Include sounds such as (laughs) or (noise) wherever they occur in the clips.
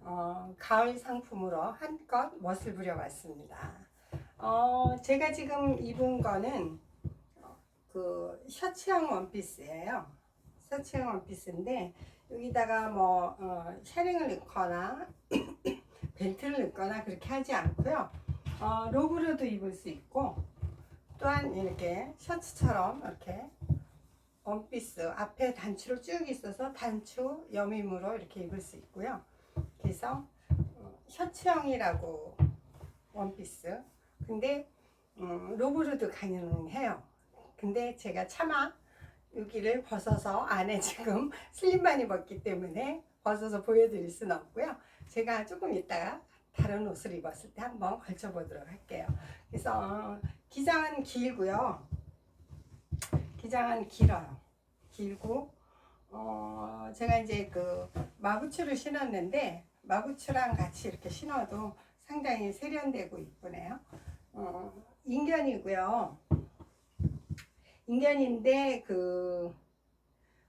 어, 가을 상품으로 한껏 멋을 부려봤습니다. 어, 제가 지금 입은 거는 어, 그 셔츠형 원피스예요. 셔츠형 원피스인데 여기다가 뭐 어, 샤링을 넣거나 (clears throat) 벨트를 넣거나 그렇게 하지 않고요. 어, 로브로도 입을 수 있고 또한 이렇게 셔츠처럼 이렇게 원피스 앞에 단추로 쭉 있어서 단추 여밈으로 이렇게 입을 수 있고요. 그래서 어, 셔츠형이라고 원피스. 근데 음, 로브로도 가능해요. 근데 제가 차마 여기를 벗어서 안에 (laughs) 지금 슬림만 입었기 때문에 벗어서 보여드릴 수는 없고요. 제가 조금 이따가 다른 옷을 입었을 때 한번 걸쳐 보도록 할게요. 그래서 어, 기장은 길고요. 기장은 길어요. 길고 어 제가 이제 그 마부츠를 신었는데 마부츠랑 같이 이렇게 신어도 상당히 세련되고 이쁘네요. 어 인견이고요. 인견인데 그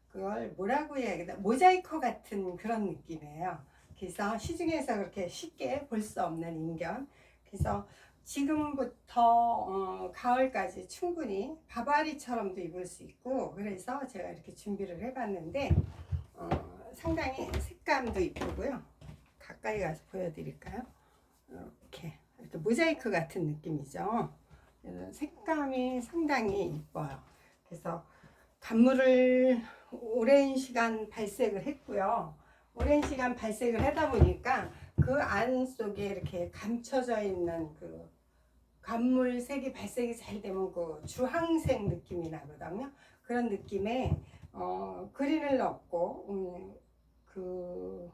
그걸 뭐라고 해야 되나 모자이커 같은 그런 느낌이에요. 그래서 시중에서 그렇게 쉽게 볼 수 없는 인견. 그래서 지금부터 어, 가을까지 충분히 바바리처럼도 입을 수 있고 그래서 제가 이렇게 준비를 해봤는데 어, 상당히 색감도 이쁘고요. 가까이 가서 보여드릴까요? 이렇게 모자이크 같은 느낌이죠. 색감이 상당히 이뻐요. 그래서 간물을 오랜 시간 발색을 했고요. 오랜 시간 발색을 하다 보니까 그 안 속에 이렇게 감춰져 있는 그 간물색이 발색이 잘 되면 그 주황색 느낌이 나거든요. 그런 느낌의 어, 그린을 넣고 음, 그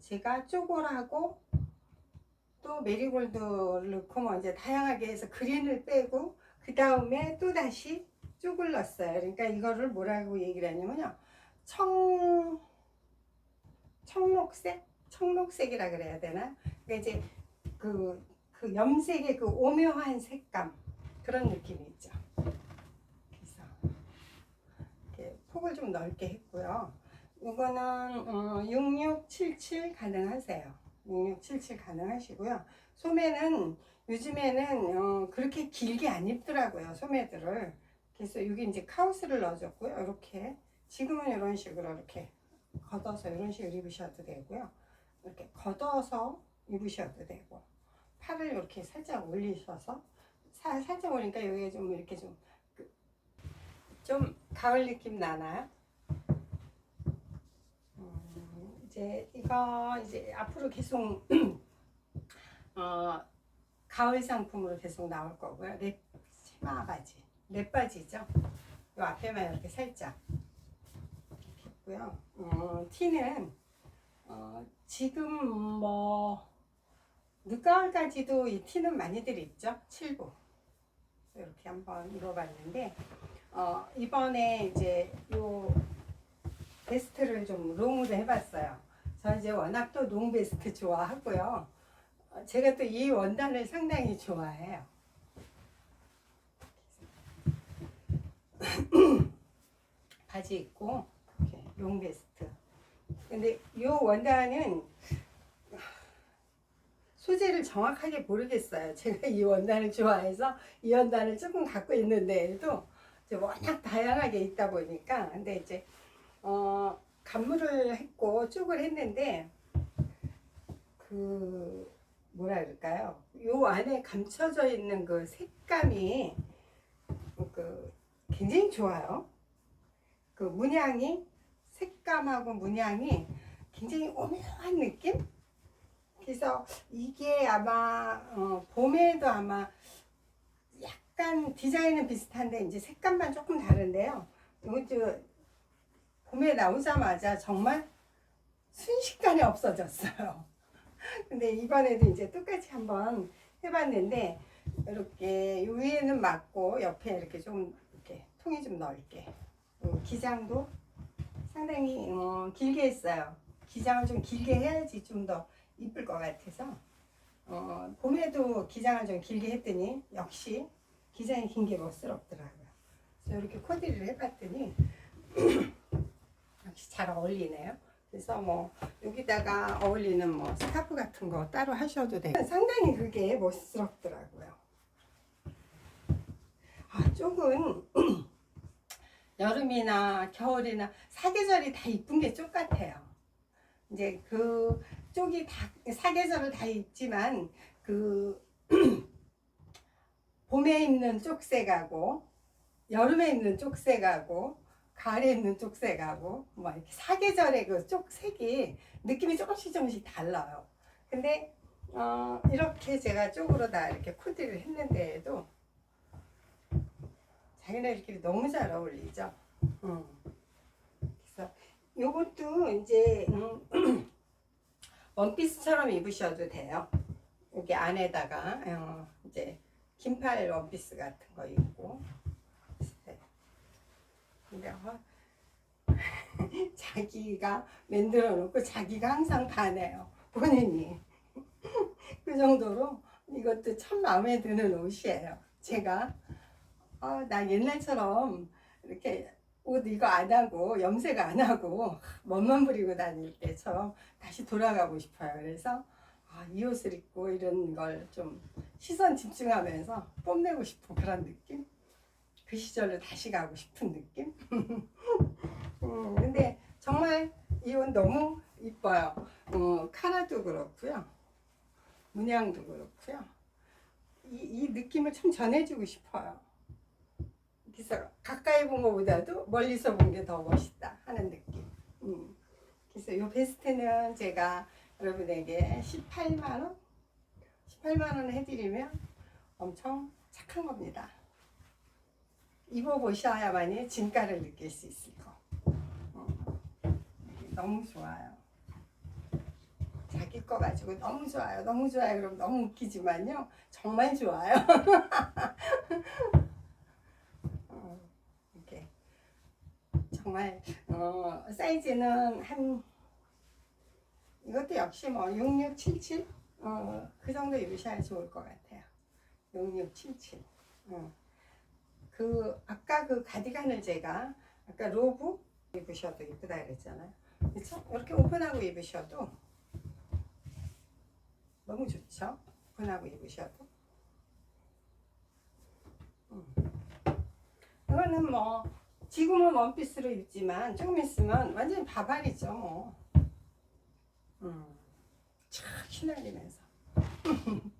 제가 쪼골하고 또 메리골드를 넣고 뭐 이제 다양하게 해서 그린을 빼고 그 다음에 또 다시 쪽을 넣었어요. 그러니까 이거를 뭐라고 얘기를 하냐면요. 청 청록색, 청록색이라 그래야 되나? 그러니까 이제 그, 그 염색의 그 오묘한 색감 그런 느낌이 있죠. 그래서 이렇게 폭을 좀 넓게 했고요. 이거는 어, 6677 가능하세요. 6677 가능하시고요. 소매는 요즘에는 어, 그렇게 길게 안 입더라고요. 소매들을. 그래서 여기 이제 카우스를 넣어줬고요. 이렇게 지금은 이런 식으로 이렇게 걷어서 이런 식으로 입으셔도 되고요. 이렇게 걷어서 입으셔도 되고 팔을 이렇게 살짝 올리셔서 사, 살짝 올리니까 여기에 좀 이렇게 좀, 그, 좀 가을 느낌 나나요? 음, 이제 이거 이제 앞으로 계속 (clears throat) 어, 가을 상품으로 계속 나올 거고요. 랩 치마 바지, 랩 바지죠. 요 앞에만 이렇게 살짝 했고요. 어, 티는 어, 지금 뭐 늦가을까지도 이 티는 많이들 입죠. 7부 이렇게 한번 입어봤는데 어, 이번에 이제 요 베스트를 좀 롱으로 해봤어요. 저 이제 워낙 또 롱 베스트 좋아하고요. 어, 제가 또 이 원단을 상당히 좋아해요. (clears throat) 바지 입고 이렇게 롱 베스트. 근데 이 원단은 소재를 정확하게 모르겠어요. 제가 이 원단을 좋아해서 이 원단을 조금 갖고 있는데도 워낙 다양하게 있다 보니까 근데 이제 어 간물을 했고 쪽을 했는데 그 뭐라 그럴까요? 요 안에 감춰져 있는 그 색감이 그 굉장히 좋아요. 그 문양이 색감하고 문양이 굉장히 오묘한 느낌? 그래서 이게 아마 어, 봄에도 아마 약간 디자인은 비슷한데 이제 색감만 조금 다른데요. 이것도 봄에 나오자마자 정말 순식간에 없어졌어요. (laughs) 근데 이번에도 이제 똑같이 한번 해봤는데 이렇게 요 위에는 맞고 옆에 이렇게 좀 이렇게 통이 좀 넓게 어, 기장도 상당히 어, 길게 했어요. 기장을 좀 길게 해야지 좀 더 이쁠 것 같아서 어, 봄에도 기장을 좀 길게 했더니 역시 기장이 긴 게 멋스럽더라고요. 그래서 이렇게 코디를 해봤더니 (clears throat) 잘 어울리네요. 그래서 뭐 여기다가 어울리는 뭐 스카프 같은 거 따로 하셔도 돼요. 상당히 그게 멋스럽더라고요. 아 쪽은 (clears throat) 여름이나 겨울이나 사계절이 다 이쁜 게 쪽 같아요. 이제 그 쪽이 다 사계절을 다 입지만 그 (clears throat) 봄에 입는 쪽색하고 여름에 입는 쪽색하고 가을에 입는 쪽색하고 뭐 이렇게 사계절의 그 쪽색이 느낌이 조금씩 조금씩 달라요. 근데 어, 이렇게 제가 쪽으로 다 이렇게 코디를 했는데도 자기네들끼리 너무 잘 어울리죠. 음. 그래서 요것도 이제 음, (clears throat) 원피스처럼 입으셔도 돼요. 여기 안에다가 어, 이제 긴팔 원피스 같은 거 입고. 어, (laughs) 자기가 만들어 놓고 자기가 항상 반해요. 본인이. (laughs) 그 정도로 이것도 참 마음에 드는 옷이에요. 제가 어, 나 옛날처럼 이렇게 옷 이거 안 하고 염색 안 하고 멋만 부리고 다닐 때처럼 다시 돌아가고 싶어요. 그래서 아, 이 옷을 입고 이런 걸 좀 시선 집중하면서 뽐내고 싶은 그런 느낌? 그 시절로 다시 가고 싶은 느낌? (laughs) 음, 근데 정말 이 옷 너무 이뻐요. 어, 카라도 그렇고요. 문양도 그렇고요. 이, 이 느낌을 참 전해주고 싶어요. 그래서 가까이 본 것보다도 멀리서 본 게 더 멋있다 하는 느낌. 음. 그래서 이 베스트는 제가 여러분에게 18만 원, 18만 원 해드리면 엄청 착한 겁니다. 입어보셔야만이 진가를 느낄 수 있을 거. 음. 너무 좋아요. 자기 거 가지고 너무 좋아요, 너무 좋아요. 그럼 너무 웃기지만요, 정말 좋아요. (laughs) 어, 이렇게 정말 어, 사이즈는 한 이것도 역시 뭐 6677? 어, 그 정도 입으셔야 좋을 것 같아요. 6677. 어. 그 아까 그 가디건을 제가 아까 로브 입으셔도 이쁘다 그랬잖아요. 그렇죠? 이렇게 오픈하고 입으셔도 너무 좋죠? 오픈하고 입으셔도. 음. 이거는 뭐 지금은 원피스로 입지만 조금 있으면 완전 바바리죠 뭐. 음. 촥 휘날리면서. (laughs)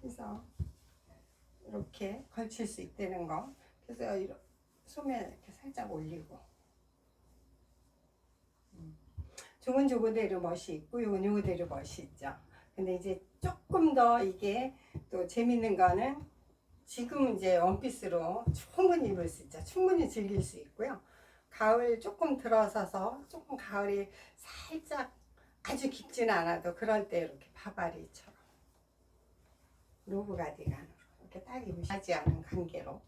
그래서 이렇게 걸칠 수 있다는 거. 그래서 이렇게 소매 이렇게 살짝 올리고. 음. 조은 조그대로 멋이 있고 요건 요거대로 멋이 있죠. 근데 이제 조금 더 이게 또 재밌는 거는 지금 이제 원피스로 충분히 입을 수 있죠. 충분히 즐길 수 있고요. 가을 조금 들어서서 조금 가을이 살짝 아주 깊지는 않아도 그럴 때 이렇게 바바리처럼 로브 가디건으로 이렇게 딱 입으시지 않은 관계로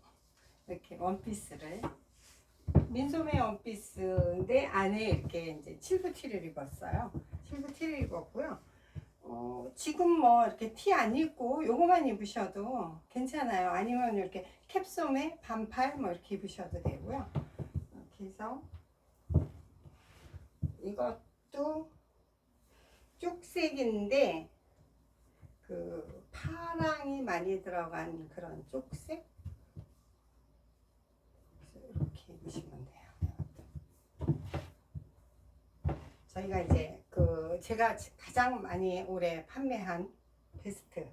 이렇게 원피스를 민소매 원피스인데 안에 이렇게 이제 칠부 티를 입었어요. 칠부 티를 입었고요. 어, 지금 뭐 이렇게 티 안 입고 요거만 입으셔도 괜찮아요. 아니면 이렇게 캡소매 반팔 뭐 이렇게 입으셔도 되고요. 이렇게 해서 이것도 쪽색인데 그 파랑이 많이 들어간 그런 쪽색 이렇게 입으시면 돼요. 저희가 이제 그 제가 가장 많이 올해 판매한 베스트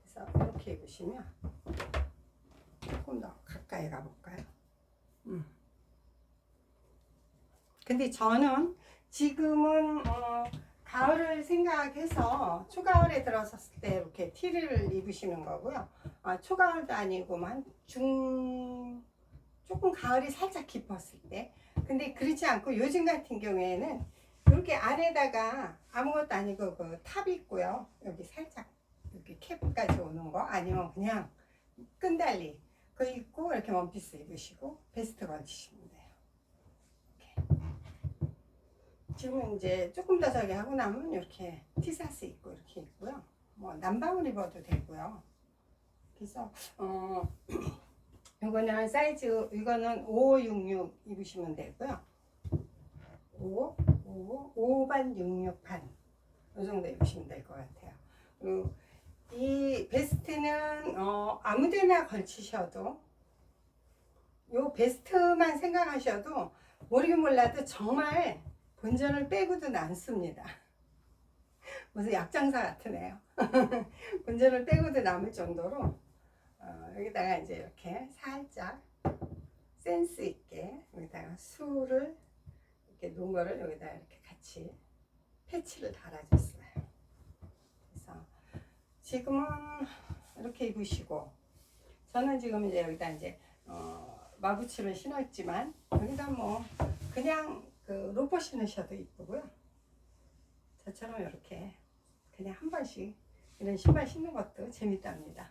그래서 이렇게 입으시면 조금 더 가까이 가볼까요? 음. 근데 저는 지금은 어, 가을을 생각해서 초가을에 들어섰을 때 이렇게 티를 입으시는 거고요. 아, 초가을도 아니고만 중 조금 가을이 살짝 깊었을 때. 근데 그렇지 않고 요즘 같은 경우에는 이렇게 아래다가 아무것도 아니고 그 탑 있고요. 여기 살짝 이렇게 캡까지 오는 거 아니면 그냥 끈달리 그 입고 이렇게 원피스 입으시고 베스트 걸치시면 돼요. 이렇게. 지금 이제 조금 더 저기 하고 나면 이렇게 티사스 입고 이렇게 입고요. 뭐 남방을 입어도 되고요. 그래서 어 (clears throat) 이거는 사이즈 이거는 5566 입으시면 되고요. 5, 5, 5반 66판 이 정도 입으시면 될 것 같아요. 그리고 이 베스트는 어, 아무데나 걸치셔도 요 베스트만 생각하셔도 모르긴 몰라도 정말 본전을 빼고도 남습니다. (laughs) 무슨 약장사 같으네요. (laughs) 본전을 빼고도 남을 정도로 어, 여기다가 이제 이렇게 살짝 센스 있게 여기다가 술을 이렇게 놓은 거를 여기다 이렇게 같이 패치를 달아줬어요. 그래서 지금은 이렇게 입으시고 저는 지금 이제 여기다 이제 어, 마부치를 신었지만 여기다 뭐 그냥 그 로퍼 신으셔도 이쁘고요. 저처럼 이렇게 그냥 한 번씩 이런 신발 신는 것도 재밌답니다.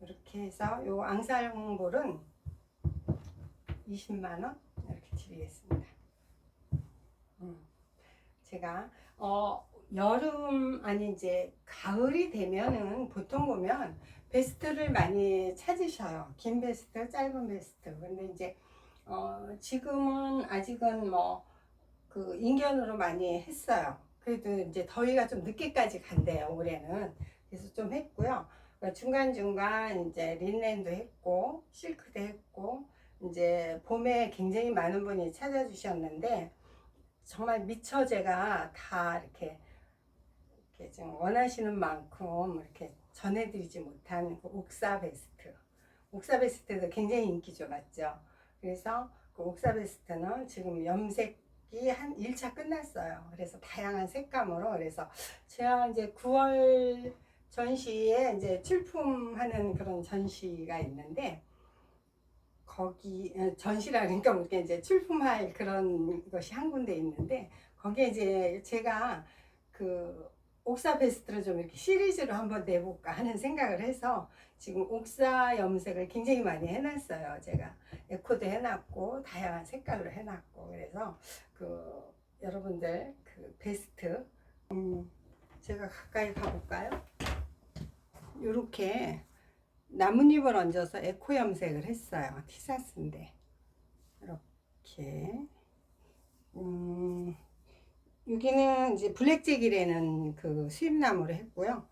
이렇게 해서 요 앙살볼은 20만 원 이렇게 드리겠습니다. 음, 제가 어 여름 아니 이제 가을이 되면은 보통 보면 베스트를 많이 찾으셔요. 긴 베스트, 짧은 베스트. 근데 이제 어 지금은 아직은 뭐 그 인견으로 많이 했어요. 그래도 이제 더위가 좀 늦게까지 간대요. 올해는 그래서 좀 했고요. 중간 중간 이제 린넨도 했고 실크도 했고 이제 봄에 굉장히 많은 분이 찾아주셨는데 정말 미처 제가 다 이렇게 이렇게 좀 원하시는 만큼 이렇게 전해드리지 못한 그 옥사 베스트. 옥사 베스트도 굉장히 인기죠, 맞죠? 그래서 그 옥사 베스트는 지금 염색이 한 1차 끝났어요. 그래서 다양한 색감으로 그래서 제가 이제 9월 전시에 이제 출품하는 그런 전시가 있는데 거기 어, 전시라니까 우리가 이제 출품할 그런 것이 한 군데 있는데 거기에 이제 제가 그 옥사 베스트를 좀 이렇게 시리즈로 한번 내볼까 하는 생각을 해서 지금 옥사 염색을 굉장히 많이 해놨어요. 제가 에코도 해놨고 다양한 색깔로 해놨고 그래서 그 여러분들 그 베스트 음 제가 가까이 가볼까요? 이렇게 나뭇잎을 얹어서 에코 염색을 했어요. 티사스인데 이렇게 음, 여기는 이제 블랙잭이라는 그 수입나무를 했고요.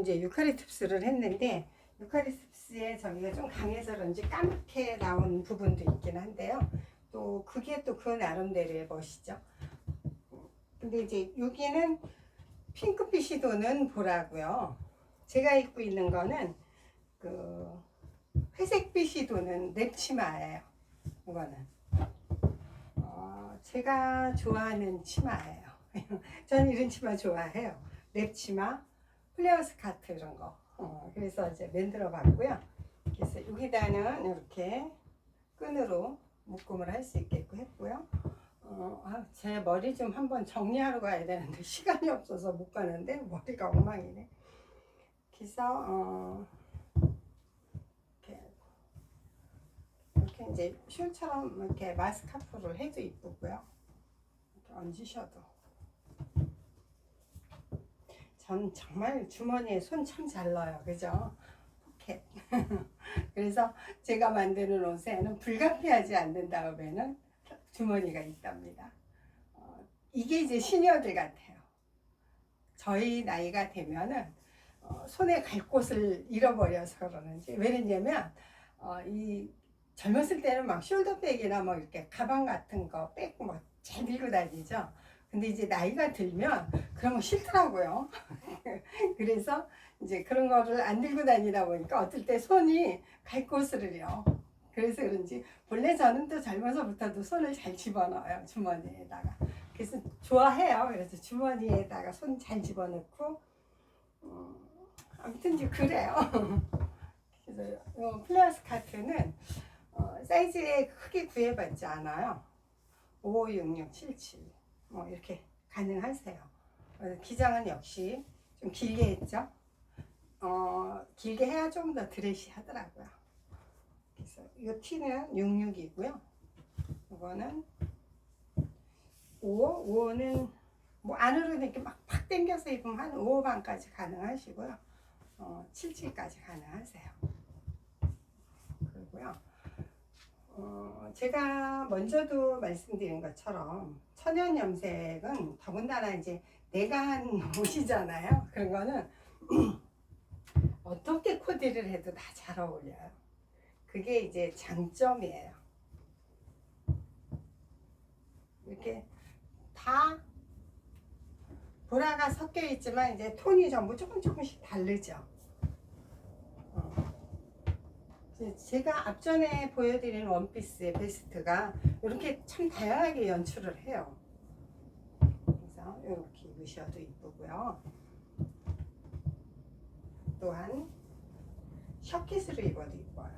이제 유카리투스를 했는데 유카리투스 에 저기가 좀 강해서 그런지 까맣게 나온 부분도 있긴 한데요. 또 그게 또 그 나름대로의 멋이죠. 근데 이제 여기는 핑크빛이 도는 보라고요. 제가 입고 있는 거는 그 회색빛이 도는 랩치마예요. 이거는 어, 제가 좋아하는 치마예요. (laughs) 저는 이런 치마 좋아해요. 랩치마, 플레어 스카트 이런 거. 어, 그래서 이제 만들어 봤고요. 그래서 여기다는 이렇게 끈으로 묶음을 할 수 있게끔 했고요. 어, 아, 제 머리 좀 한번 정리하러 가야 되는데 (laughs) 시간이 없어서 못 가는데 머리가 엉망이네. 그래서 어, 이렇게 이렇게 이제 숄처럼 이렇게 마스카프를 해도 이쁘고요. 이렇게 얹으셔도. 전 정말 주머니에 손 참 잘 넣어요. 그죠? 포켓. (laughs) 그래서 제가 만드는 옷에는 불가피하지 않는 다음에는 주머니가 있답니다. 어, 이게 이제 시니어들 같아요. 저희 나이가 되면은 어, 손에 갈 곳을 잃어버려서 그러는지 왜냐면 어, 이 젊었을 때는 막 숄더백이나 뭐 이렇게 가방 같은 거백뭐잘 들고 다니죠. 근데 이제 나이가 들면 그런 거 싫더라고요. (laughs) 그래서 이제 그런 거를 안 들고 다니다 보니까 어떨 때 손이 갈 곳을 잃어. 그래서 그런지 본래 저는 또 젊어서부터도 손을 잘 집어넣어요 주머니에다가. 그래서 좋아해요. 그래서 주머니에다가 손 잘 집어넣고 음, 아무튼 이제 그래요. (laughs) 그래서 이 플레어스 카트는 어, 사이즈에 크게 구애받지 않아요. 556677. 뭐 이렇게 가능하세요. 어, 기장은 역시 좀 길게 했죠. 어, 길게 해야 좀 더 드레시 하더라고요. 그래서 이 티는 66이고요. 이거는 5, 5는 뭐 안으로 이렇게 막팍 당겨서 입으면 한 5호 반까지 가능하시고요. 어, 77까지 가능하세요. 그리고요. 어, 제가 먼저도 말씀드린 것처럼 천연 염색은 더군다나 이제 내가 한 (laughs) 옷이잖아요. 그런 거는 (clears throat) 어떻게 코디를 해도 다 잘 어울려요. 그게 이제 장점이에요. 이렇게 다 보라가 섞여 있지만 이제 톤이 전부 조금 조금씩 다르죠. 어. 이 제 제가 앞전에 보여드린 원피스의 베스트가 이렇게 참 다양하게 연출을 해요. 그래서 이렇게 입으셔도 이쁘고요. 또한 셔킷으로 입어도 이뻐요.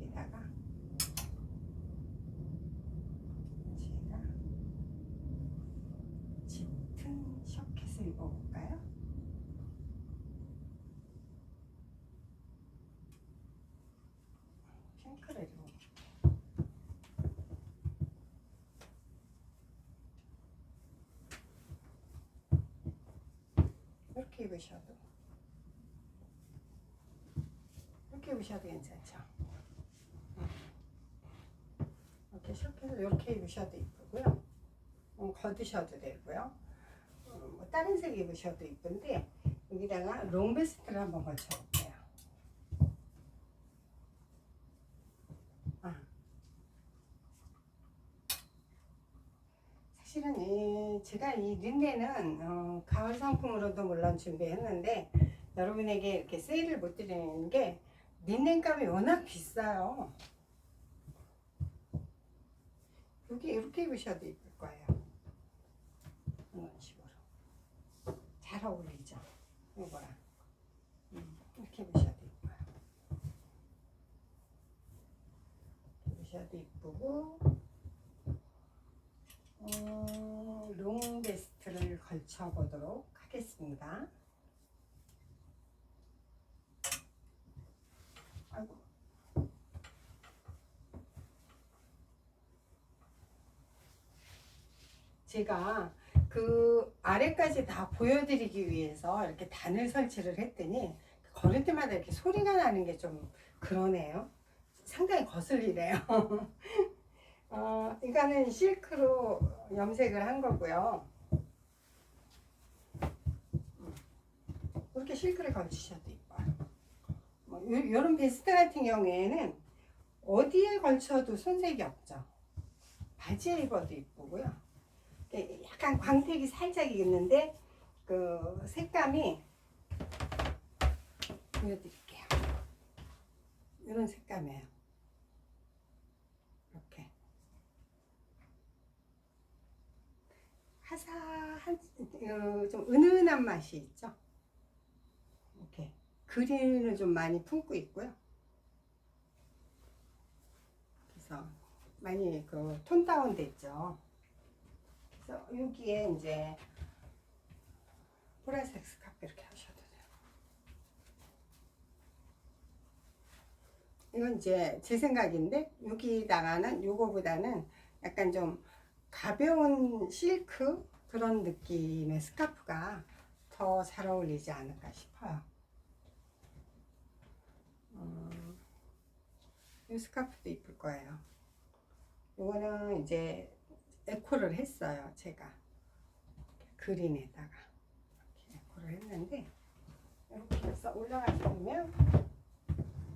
여기다가 제가 짙은 셔킷을 입어볼까요? 핑크를 입어볼게요. 이렇게 입으셔도 이렇게 입으셔도 괜찮죠? 이렇게 셔츠를 이렇게 입으셔도 이쁘고요. 음, 걷으셔도 되고요. 음, 뭐 다른 색 입으셔도 이쁜데 여기다가 롱베스트를 한번 걸쳐볼게요. 아. 사실은 이 제가 이 린넨은 어, 가을 상품으로도 물론 준비했는데 여러분에게 이렇게 세일을 못 드리는 게 린넨 값이 워낙 비싸요. 여기 이렇게 입으셔도 이쁠 거예요. 이런 식으로 잘 어울리죠. 이거랑 음, 이렇게 입으셔도 이뻐요. 입으셔도 이쁘고 음, 롱 베스트를 걸쳐 보도록 하겠습니다. 아이고. 제가 그 아래까지 다 보여드리기 위해서 이렇게 단을 설치를 했더니 걸을 때마다 이렇게 소리가 나는 게 좀 그러네요. 상당히 거슬리네요. (laughs) 어, 이거는 실크로 염색을 한 거고요. 이렇게 실크를 걸치셔도 이뻐요. 뭐, 요, 요런 베스트 같은 경우에는 어디에 걸쳐도 손색이 없죠. 바지에 입어도 이쁘고요. 약간 광택이 살짝 있는데 그 색감이 보여드릴게요. 이런 색감이에요. 이렇게 화사한 어, 좀 은은한 맛이 있죠. 이렇게 그린을 좀 많이 품고 있고요. 그래서 많이 그 톤 다운 됐죠. 그래서 여기에 이제 보라색 스카프 이렇게 하셔도 돼요. 이건 이제 제 생각인데 여기다가는 요거보다는 약간 좀 가벼운 실크 그런 느낌의 스카프가 더 잘 어울리지 않을까 싶어요. 음, 이 스카프도 이쁠 거예요. 이거는 이제 에코를 했어요, 제가. 그린에다가. 이렇게 에코를 했는데, 이렇게 해서 올라가시면,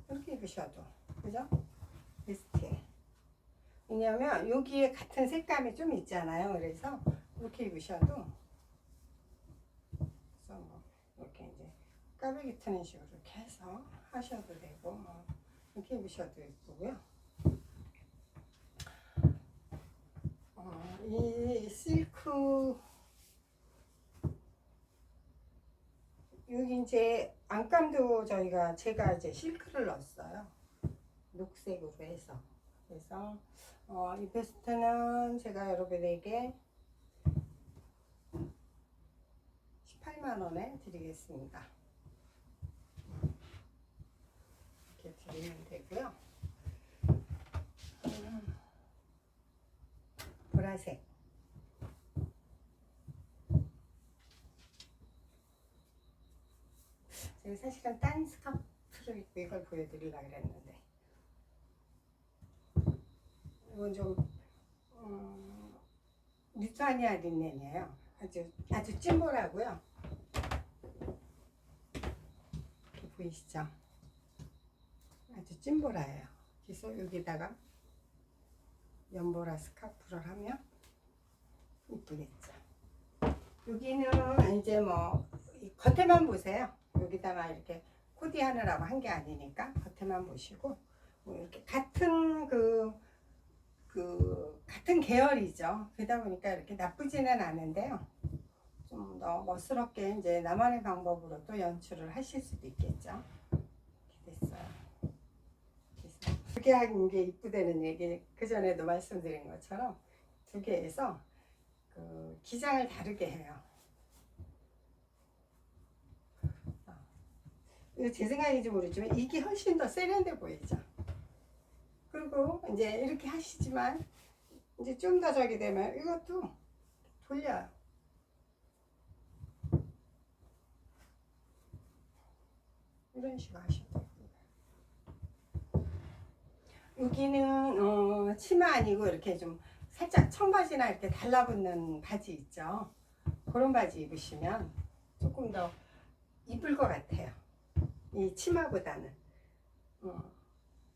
이렇게 입으셔도, 그죠? 베스트에. 왜냐면, 여기에 같은 색감이 좀 있잖아요. 그래서, 이렇게 입으셔도, 뭐, 이렇게 이제, 까베기 트는 식으로 이렇게 해서 하셔도 되고, 뭐, 이렇게 입으셔도 예쁘고요. 어, 이 실크 여기 이제 안감도 저희가 제가 이제 실크를 넣었어요 녹색으로 해서 그래서 어, 이 베스트는 제가 여러분에게 18만 원에 드리겠습니다 이렇게 드리면 되고요 음. 보라색. 제가 사실은 딴 스카프를 입고 이걸 보여드리려고 그랬는데 이건 좀 음, 리투아니아 린넨이에요. 아주 아주. 이렇게 보이시죠? 아주 찜보라예요. 그래서 여기다가 연보라 스카프를 하면 이쁘겠죠. 여기는 이제 뭐이 겉에만 보세요. 여기다가 이렇게 코디하느라고 한 게 아니니까 겉에만 보시고 뭐 이렇게 같은 그, 그 같은 계열이죠. 그러다 보니까 이렇게 나쁘지는 않은데요. 좀 더 멋스럽게 이제 나만의 방법으로 또 연출을 하실 수도 있겠죠. 이렇게 됐어요. 두 개 하는 게 이쁘다는 얘기 그 전에도 말씀드린 것처럼 두 개에서 그 기장을 다르게 해요. 어. 제 생각인지 모르지만 이게 훨씬 더 세련돼 보이죠. 그리고 이제 이렇게 하시지만 이제 좀더 저기 되면 이것도 돌려요. 이런 식으로 하셔도 되고요. 여기는 어, 치마 아니고 이렇게 좀 살짝 청바지나 이렇게 달라붙는 바지 있죠. 그런 바지 입으시면 조금 더 이쁠 것 같아요. 이 치마보다는. 어,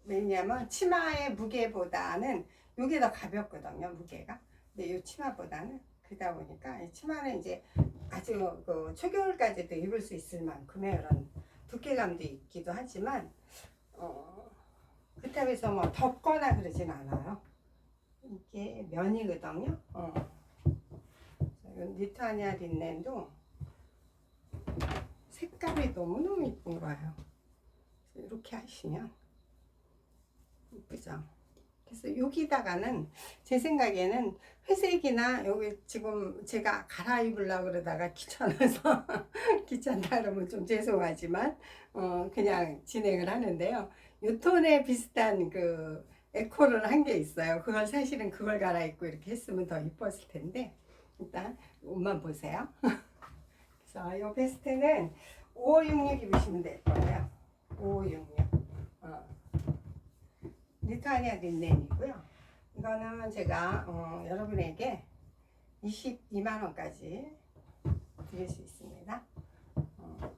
왜냐면 치마의 무게보다는 이게 더 가볍거든요. 무게가. 근데 이 치마보다는 그러다 보니까 이 치마는 이제 아주 그 초겨울까지도 입을 수 있을 만큼의 이런 두께감도 있기도 하지만 어, 그렇다고 해서 뭐 덥거나 그러진 않아요. 이게 면이거든요. 어. 이건 리투아니아 린넨도 색감이 너무너무 이쁜 거예요. 이렇게 하시면 이쁘죠. 그래서 여기다가는 제 생각에는 회색이나 여기 지금 제가 갈아입으려고 그러다가 귀찮아서 (laughs) 귀찮다 그러면 좀 죄송하지만 어 그냥 진행을 하는데요. 유톤에 비슷한 그 에코를 한 게 있어요. 그걸 사실은 그걸 갈아입고 이렇게 했으면 더 이뻤을 텐데 일단 옷만 보세요. (laughs) 그래서 이 베스트는 5566 입으시면 될 거예요. 5566. 어. 리투아니아 린넨이고요. 이거는 제가 어, 여러분에게 22만 원까지 드릴 수 있습니다. 어,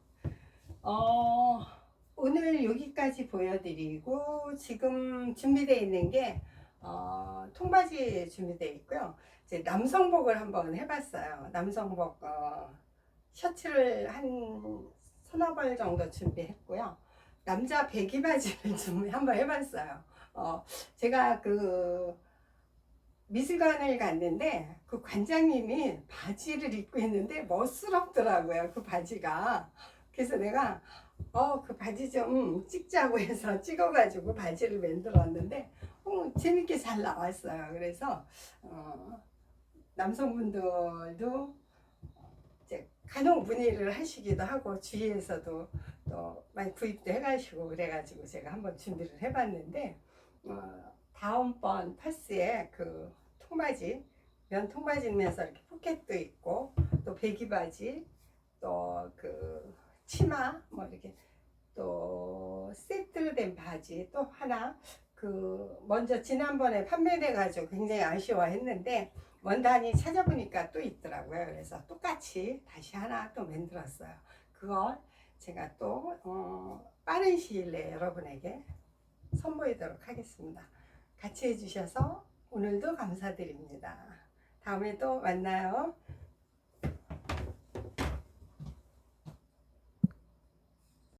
어, 오늘 여기까지 보여드리고 지금 준비되어 있는 게 어, 통바지 준비되어 있고요. 이제 남성복을 한번 해봤어요. 남성복 어, 셔츠를 한 서너 벌 정도 준비했고요. 남자 배기 바지를 (laughs) 좀 한번 해봤어요. 어, 제가 그 미술관을 갔는데 그 관장님이 바지를 입고 있는데 멋스럽더라고요. 그 바지가. 그래서 내가 어, 그 바지 좀 찍자고 해서 (laughs) 찍어가지고 바지를 만들었는데 어, 재밌게 잘 나왔어요. 그래서 어, 남성분들도 이제 간혹 문의를 하시기도 하고 주위에서도 또 많이 구입도 해가시고 그래가지고 제가 한번 준비를 해봤는데 어, 다음번 파스에 그 통바지 면 통바지면서 이렇게 포켓도 있고 또 배기 바지 또 그 치마 뭐 이렇게 또 세트로 된 바지 또 하나 그 먼저 지난번에 판매돼 가지고 굉장히 아쉬워했는데 원단이 찾아보니까 또 있더라고요. 그래서 똑같이 다시 하나 또 만들었어요. 그걸 제가 또 어, 빠른 시일 내에 여러분에게 선보이도록 하겠습니다. 같이 해주셔서 오늘도 감사드립니다. 다음에 또 만나요.